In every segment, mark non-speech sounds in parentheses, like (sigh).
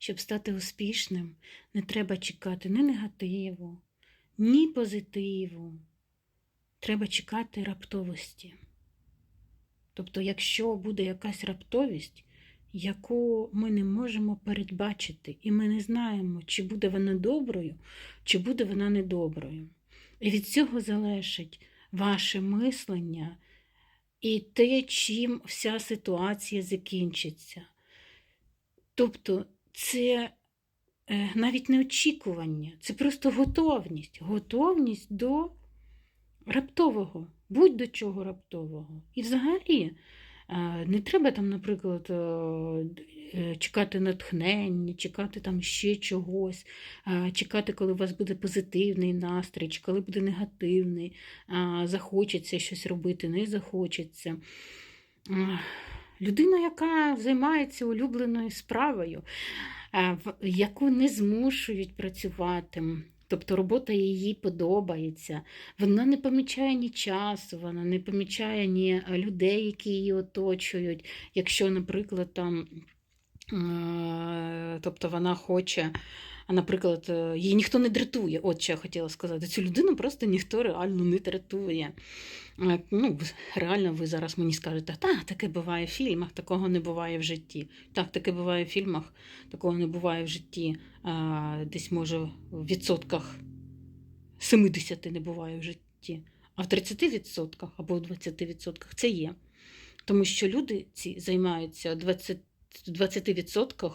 щоб стати успішним, не треба чекати ні негативу, ні позитиву. Треба чекати раптовості. Тобто, якщо буде якась раптовість, яку ми не можемо передбачити, і ми не знаємо, чи буде вона доброю, чи буде вона недоброю. І від цього залежить ваше мислення і те, чим вся ситуація закінчиться. Тобто, це е, навіть не очікування, це просто готовність, готовність до раптового, будь до чого раптового. І взагалі е, не треба там, наприклад, е, чекати натхнення, чекати там ще чогось, чекати, коли у вас буде позитивний настрій, чи коли буде негативний, захочеться щось робити, не захочеться. Е, Людина, яка займається улюбленою справою, е, яку не змушують працювати, тобто робота їй подобається, вона не помічає ні часу, вона не помічає ні людей, які її оточують. Якщо, наприклад, там, е, тобто вона хоче, наприклад, е, її ніхто не дратує. От що я хотіла сказати. Цю людину просто ніхто реально не дратує. Е, Ну, реально, ви зараз мені скажете, так, таке буває в фільмах, такого не буває в житті. Так, таке буває в фільмах, такого не буває в житті. Десь, може, в відсотках 70 не буває в житті. А в 30% або в 20% це є. Тому що люди ці займаються 20, 20%, е,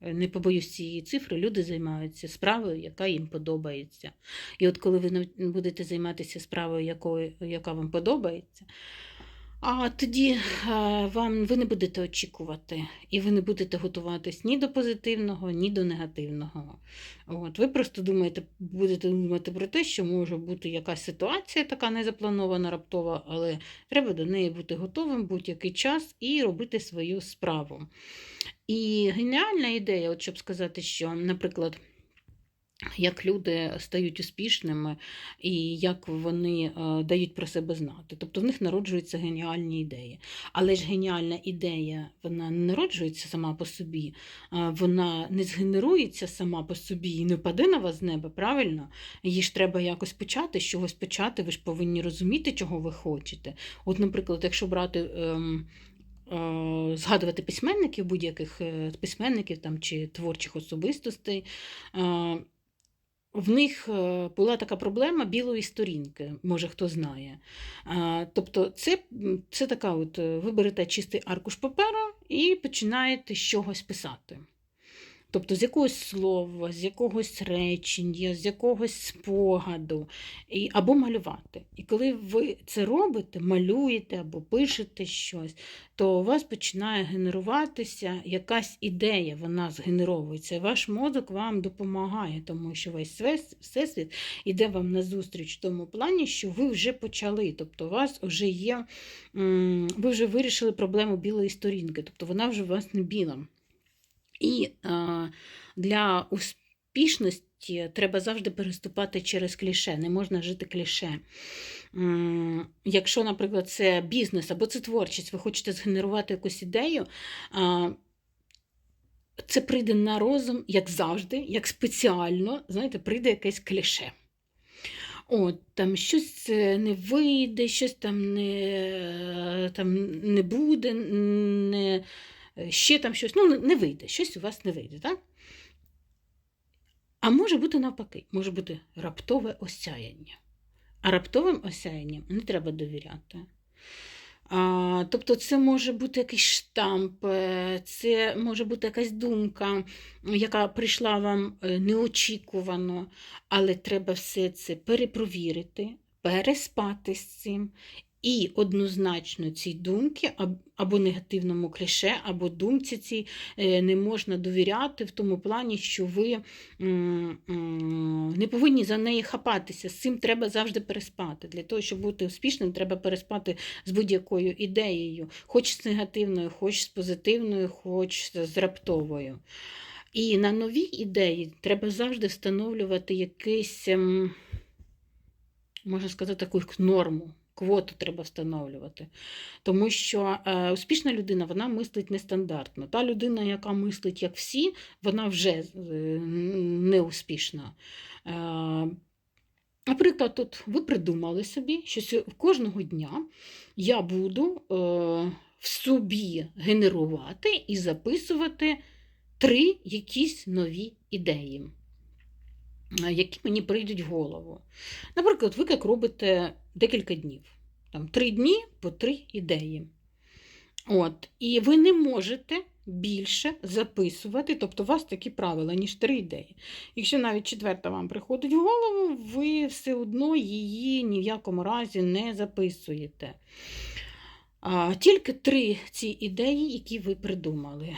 не побоюсь цієї цифри, люди займаються справою, яка їм подобається. І от коли ви будете займатися справою, якою, яка вам подобається, а тоді е, вам ви не будете очікувати, і ви не будете готуватись ні до позитивного, ні до негативного. От, ви просто думаєте, будете думати про те, що може бути якась ситуація така незапланована, раптова, але треба до неї бути готовим будь-який час і робити свою справу. І геніальна ідея, от щоб сказати, що, наприклад, як люди стають успішними і як вони е, дають про себе знати. Тобто в них народжуються геніальні ідеї. Але ж геніальна ідея вона не народжується сама по собі, вона не згенерується сама по собі і не впаде на вас з неба, правильно? Її ж треба якось почати, з чогось почати, ви ж повинні розуміти, чого ви хочете. От, наприклад, якщо брати. Ем, е, Згадувати письменників, будь-яких е, письменників там, чи творчих особистостей, е, в них е, була така проблема білої сторінки, може хто знає. Тобто, це, це така, от е, ви берете чистий аркуш паперу і починаєте з чогось писати. Тобто з якогось слова, з якогось речення, з якогось спогаду, і, або малювати. І коли ви це робите, малюєте або пишете щось, то у вас починає генеруватися якась ідея, вона згенеровується. Ваш мозок вам допомагає, тому що весь всесвіт іде вам назустріч в тому плані, що ви вже почали. Тобто, у вас вже є, ви вже вирішили проблему білої сторінки, тобто вона вже у вас не біла. І а, для успішності треба завжди переступати через кліше, не можна жити кліше. Якщо, наприклад, це бізнес або це творчість, ви хочете згенерувати якусь ідею, це прийде на розум, як завжди, як спеціально, знаєте, прийде якесь кліше. От, там щось е, не вийде, щось там не, там не буде, не, ще там щось, ну, не- не вийде, щось у вас не вийде, так? А може бути навпаки, може бути раптове осяяння. А раптовим осяянням не треба довіряти. А, тобто це може бути якийсь штамп, е, це може бути якась думка, яка прийшла вам е, неочікувано, але треба все це перепровірити, переспати з цим. І однозначно цій думки або негативному кліше, або думці цій е, не можна довіряти в тому плані, що ви не повинні за неї хапатися. З цим треба завжди переспати. Для того, щоб бути успішним, треба переспати з будь-якою ідеєю, хоч з негативною, хоч з позитивною, хоч з раптовою. І на нові ідеї треба завжди встановлювати якийсь, ем, можна сказати, таку норму, Квоту треба встановлювати. Тому що е, успішна людина вона мислить нестандартно. Та людина, яка мислить як всі, вона вже е, не успішна. Е, Наприклад, тут ви придумали собі, що кожного дня я буду е, в собі генерувати і записувати три якісь нові ідеї, які мені прийдуть в голову. Наприклад, ви як робите декілька днів. Там три дні по три ідеї. От, і ви не можете більше записувати, тобто у вас такі правила, ніж три ідеї. Якщо навіть четверта вам приходить в голову, ви все одно її ні в якому разі не записуєте. Тільки три ці ідеї, які ви придумали.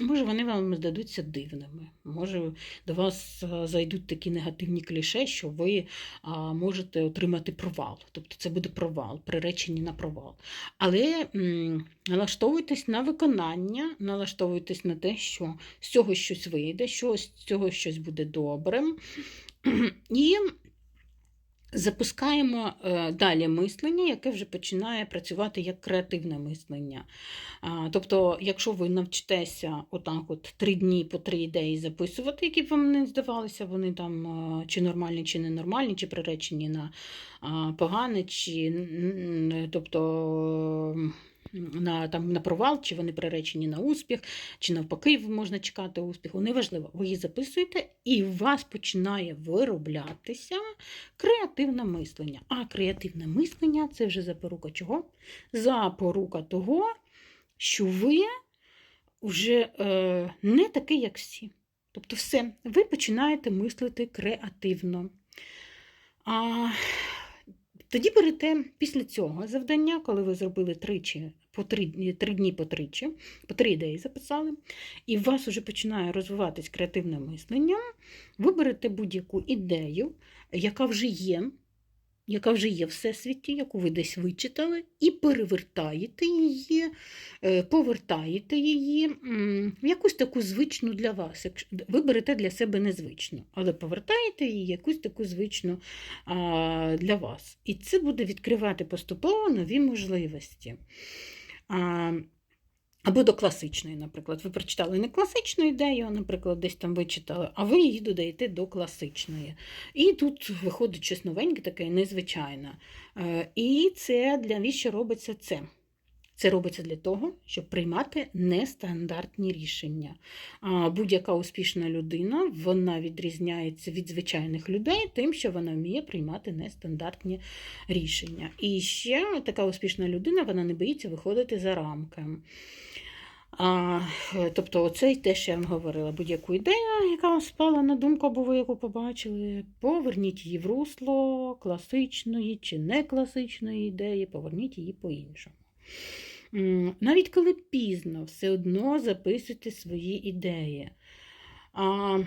Може, вони вам здадуться дивними. Може, до вас зайдуть такі негативні кліше, що ви можете отримати провал. Тобто це буде провал, приречені на провал. Але налаштовуйтесь на виконання, налаштовуйтесь на те, що з цього щось вийде, що з цього щось буде добрим. (clears throat) І запускаємо е, далі мислення, яке вже починає працювати як креативне мислення. Тобто, якщо ви навчитеся отак от три дні по три ідеї записувати, які б вам не здавалися, вони там а, чи нормальні, чи ненормальні, чи приречені на погане, чи тобто. На, там, на провал, чи вони приречені на успіх, чи навпаки можна чекати успіху. Неважливо, ви її записуєте, і у вас починає вироблятися креативне мислення. А креативне мислення це вже запорука чого? Запорука того, що ви вже е, не такий, як всі. Тобто, все, ви починаєте мислити креативно. А, тоді берете після цього завдання, коли ви зробили тричі, по три, три дні по тричі, по три ідеї записали, і у вас вже починає розвиватись креативне мислення, ви берете будь-яку ідею, яка вже є, яка вже є в всесвіті, яку ви десь вичитали, і перевертаєте її, повертаєте її в якусь таку звичну для вас. Ви берете для себе незвичну, але повертаєте її в якусь таку звичну для вас. І це буде відкривати поступово нові можливості. Або до класичної, наприклад. Ви прочитали не класичну ідею, наприклад, десь там вичитали, а ви її додаєте до класичної. І тут виходить щось новеньке, таке незвичайне. Е, І це для навіщо робиться це? Це робиться для того, щоб приймати нестандартні рішення. Будь-яка успішна людина вона відрізняється від звичайних людей тим, що вона вміє приймати нестандартні рішення. І ще така успішна людина вона не боїться виходити за рамки. А, тобто, оце те, що я вам говорила. Будь-яку ідею, яка вам спала на думку, або ви яку побачили, поверніть її в русло класичної чи не класичної ідеї, поверніть її по-іншому. Навіть коли пізно, все одно записуйте свої ідеї. А,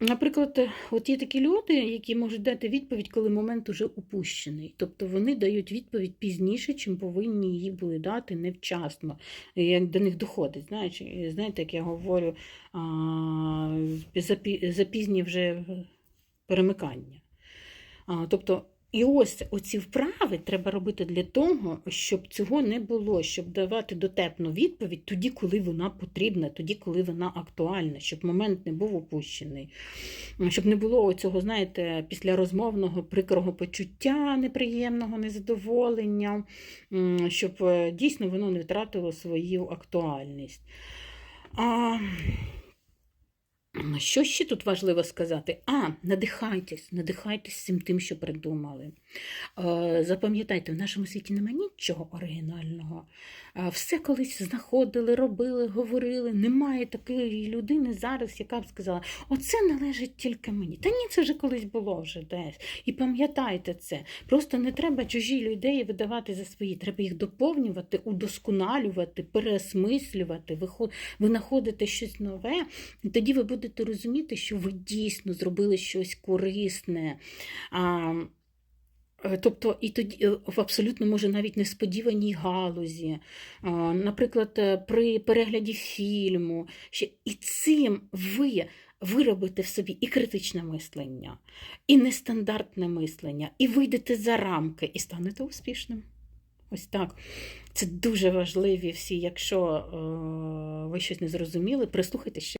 Наприклад, от є такі люди, які можуть дати відповідь, коли момент уже упущений. Тобто вони дають відповідь пізніше, чим повинні її були дати невчасно, як до них доходить. Знаєте, знаєте як я говорю, запізні вже перемикання. Тобто, і ось оці вправи треба робити для того, щоб цього не було, щоб давати дотепну відповідь тоді, коли вона потрібна, тоді, коли вона актуальна, щоб момент не був упущений, щоб не було цього, знаєте, після розмовного прикрого почуття неприємного, незадоволення, щоб е, дійсно воно не втратило свою актуальність. А, що ще тут важливо сказати? А, надихайтесь, надихайтесь всім тим, що придумали. Запам'ятайте, в нашому світі немає нічого оригінального. Все колись знаходили, робили, говорили. Немає такої людини зараз, яка б сказала, оце належить тільки мені. Та ні, це вже колись було вже десь. І пам'ятайте це. Просто не треба чужі ідеї видавати за свої. Треба їх доповнювати, удосконалювати, переосмислювати. Ви, хо- щось нове, і тоді ви будете розуміти, що ви дійсно зробили щось корисне. А, е, Тобто, і тоді е, в абсолютно може навіть несподіваній галузі, наприклад, е, при перегляді фільму, і цим ви виробите в собі і критичне мислення, і нестандартне мислення, і вийдете за рамки, і станете успішним. Ось так. Це дуже важливі всі. Якщо ви щось не зрозуміли, прислухайтеся. ще